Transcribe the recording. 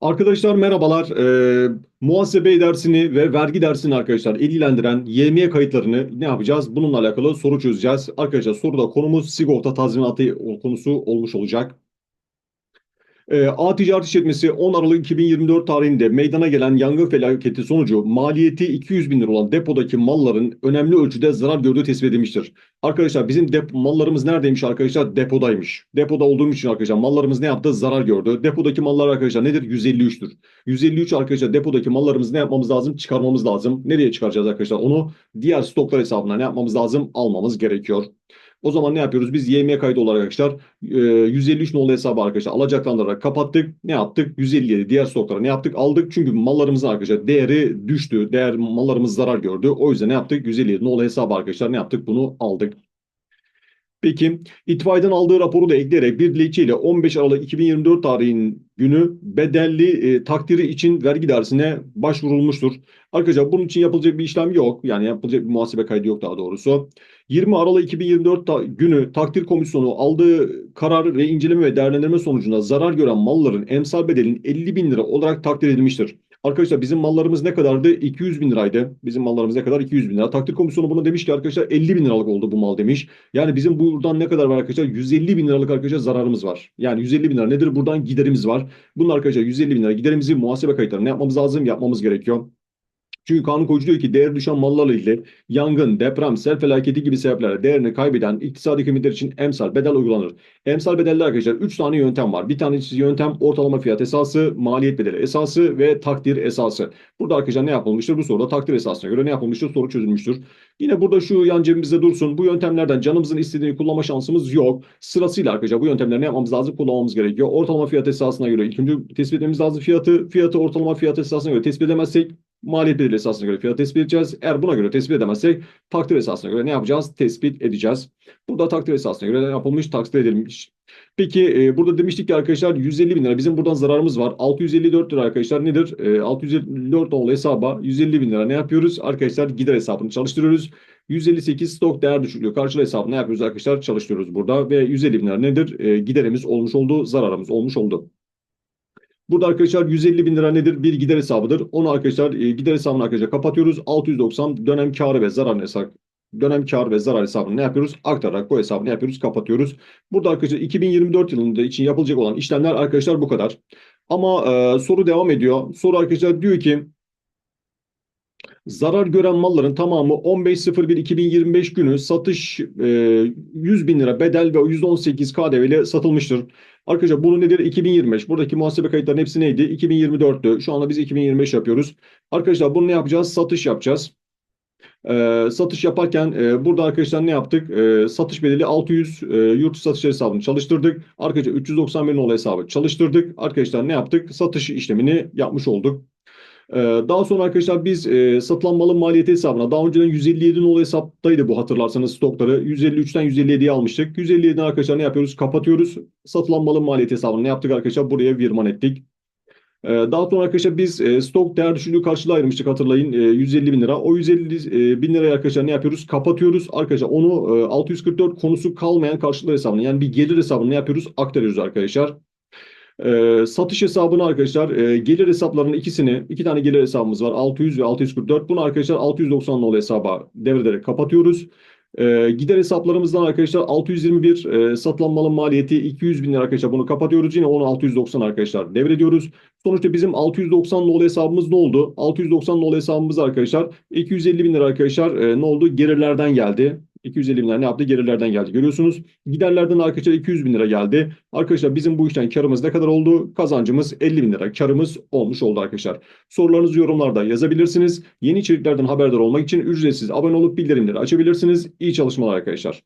Arkadaşlar merhabalar. Ee, muhasebe dersini ve vergi dersini arkadaşlar ilgilendiren YMY kayıtlarını ne yapacağız? Bununla alakalı soru çözeceğiz. Arkadaşlar soruda konumuz sigorta tazminatı konusu olmuş olacak. Ee, A Ticaret İşletmesi 10 Aralık 2024 tarihinde meydana gelen yangın felaketi sonucu maliyeti 200 bin lira olan depodaki malların önemli ölçüde zarar gördüğü tespit edilmiştir. Arkadaşlar bizim dep mallarımız neredeymiş arkadaşlar? Depodaymış. Depoda olduğum için arkadaşlar mallarımız ne yaptı? Zarar gördü. Depodaki mallar arkadaşlar nedir? 153'tür. 153 arkadaşlar depodaki mallarımızı ne yapmamız lazım? Çıkarmamız lazım. Nereye çıkaracağız arkadaşlar? Onu diğer stoklar hesabına ne yapmamız lazım? Almamız gerekiyor. O zaman ne yapıyoruz? Biz YM kaydı olarak arkadaşlar e, 153 nolu hesabı arkadaşlar alacaklandırarak kapattık. Ne yaptık? 157 diğer stoklara ne yaptık? Aldık. Çünkü mallarımızın arkadaşlar değeri düştü. Değer mallarımız zarar gördü. O yüzden ne yaptık? 157 nolu hesabı arkadaşlar ne yaptık? Bunu aldık. Peki itfaiyeden aldığı raporu da ekleyerek bir dilekçeyle 15 Aralık 2024 tarihin günü bedelli e, takdiri için vergi dairesine başvurulmuştur. Arkadaşlar bunun için yapılacak bir işlem yok. Yani yapılacak bir muhasebe kaydı yok daha doğrusu. 20 Aralık 2024 ta günü takdir komisyonu aldığı karar ve inceleme ve değerlendirme sonucunda zarar gören malların emsal bedelinin 50 bin lira olarak takdir edilmiştir. Arkadaşlar bizim mallarımız ne kadardı? 200 bin liraydı. Bizim mallarımız ne kadar? 200 bin lira. Takdir komisyonu buna demiş ki arkadaşlar 50 bin liralık oldu bu mal demiş. Yani bizim buradan ne kadar var arkadaşlar? 150 bin liralık arkadaşlar zararımız var. Yani 150 bin lira nedir? Buradan giderimiz var. Bunun arkadaşlar 150 bin lira giderimizi muhasebe kayıtlarına yapmamız lazım? Yapmamız gerekiyor. Çünkü kanun koyucu diyor ki değer düşen mallarla ilgili yangın, deprem, sel felaketi gibi sebeplerle değerini kaybeden iktisadi kıymetler için emsal bedel uygulanır. Emsal bedelde arkadaşlar 3 tane yöntem var. Bir tanesi yöntem ortalama fiyat esası, maliyet bedeli esası ve takdir esası. Burada arkadaşlar ne yapılmıştır? Bu soruda takdir esasına göre ne yapılmıştır? Soru çözülmüştür. Yine burada şu yan cebimizde dursun. Bu yöntemlerden canımızın istediğini kullanma şansımız yok. Sırasıyla arkadaşlar bu yöntemleri ne yapmamız lazım? Kullanmamız gerekiyor. Ortalama fiyat esasına göre ilk önce tespit etmemiz lazım fiyatı. Fiyatı ortalama fiyat esasına göre tespit edemezsek maliyet bedeli esasına göre fiyat tespit edeceğiz. Eğer buna göre tespit edemezsek takdir esasına göre ne yapacağız? Tespit edeceğiz. Burada takdir esasına göre ne yapılmış? Takdir edilmiş. Peki e, burada demiştik ki arkadaşlar 150 bin lira bizim buradan zararımız var. 654 lira arkadaşlar nedir? E, 654 nolu hesaba 150 bin lira ne yapıyoruz? Arkadaşlar gider hesabını çalıştırıyoruz. 158 stok değer düşüklüğü karşılığı hesabını ne yapıyoruz arkadaşlar? Çalıştırıyoruz burada ve 150 bin lira nedir? E, giderimiz olmuş oldu, zararımız olmuş oldu. Burada arkadaşlar 150 bin lira nedir? Bir gider hesabıdır. Onu arkadaşlar e, gider hesabını arkadaşlar kapatıyoruz. 690 dönem karı ve zarar hesabı dönem kar ve zarar hesabını ne yapıyoruz? Aktararak bu hesabı ne yapıyoruz? Kapatıyoruz. Burada arkadaşlar 2024 yılında için yapılacak olan işlemler arkadaşlar bu kadar. Ama e, soru devam ediyor. Soru arkadaşlar diyor ki zarar gören malların tamamı 15.01.2025 günü satış e, 100 bin lira bedel ve %18 KDV ile satılmıştır. Arkadaşlar bunu nedir? 2025. Buradaki muhasebe kayıtlarının hepsi neydi? 2024'tü. Şu anda biz 2025 yapıyoruz. Arkadaşlar bunu ne yapacağız? Satış yapacağız. E, satış yaparken e, burada arkadaşlar ne yaptık? E, satış bedeli 600 e, yurt satış hesabını çalıştırdık. Arkadaşlar 391 nolu hesabı çalıştırdık. Arkadaşlar ne yaptık? Satış işlemini yapmış olduk. Ee, daha sonra arkadaşlar biz e, satılan malın maliyeti hesabına daha önceden 157 nolu hesaptaydı bu hatırlarsanız stokları. 153'ten 157'ye almıştık. 157'den arkadaşlar ne yapıyoruz? Kapatıyoruz. Satılan malın maliyeti hesabını ne yaptık arkadaşlar? Buraya virman ettik. Ee, daha sonra arkadaşlar biz e, stok değer düşüklüğü karşılığı ayırmıştık hatırlayın e, 150 bin lira. O 150 e, bin liraya arkadaşlar ne yapıyoruz? Kapatıyoruz. Arkadaşlar onu e, 644 konusu kalmayan karşılığı hesabına yani bir gelir hesabını ne yapıyoruz? Aktarıyoruz arkadaşlar. E, satış hesabını arkadaşlar e, gelir hesaplarının ikisini iki tane gelir hesabımız var 600 ve 644 bunu arkadaşlar 690 nolu hesaba devrederek kapatıyoruz. E, gider hesaplarımızdan arkadaşlar 621 e, satılan malın maliyeti 200 bin lira arkadaşlar bunu kapatıyoruz. Yine onu 690 arkadaşlar devrediyoruz. Sonuçta bizim 690 nolu hesabımız ne oldu? 690 nolu hesabımız arkadaşlar 250 bin lira arkadaşlar e, ne oldu? Gelirlerden geldi. 250 bin lira ne yaptı? Gelirlerden geldi. Görüyorsunuz. Giderlerden arkadaşlar 200 bin lira geldi. Arkadaşlar bizim bu işten karımız ne kadar oldu? Kazancımız 50 bin lira. Karımız olmuş oldu arkadaşlar. Sorularınızı yorumlarda yazabilirsiniz. Yeni içeriklerden haberdar olmak için ücretsiz abone olup bildirimleri açabilirsiniz. İyi çalışmalar arkadaşlar.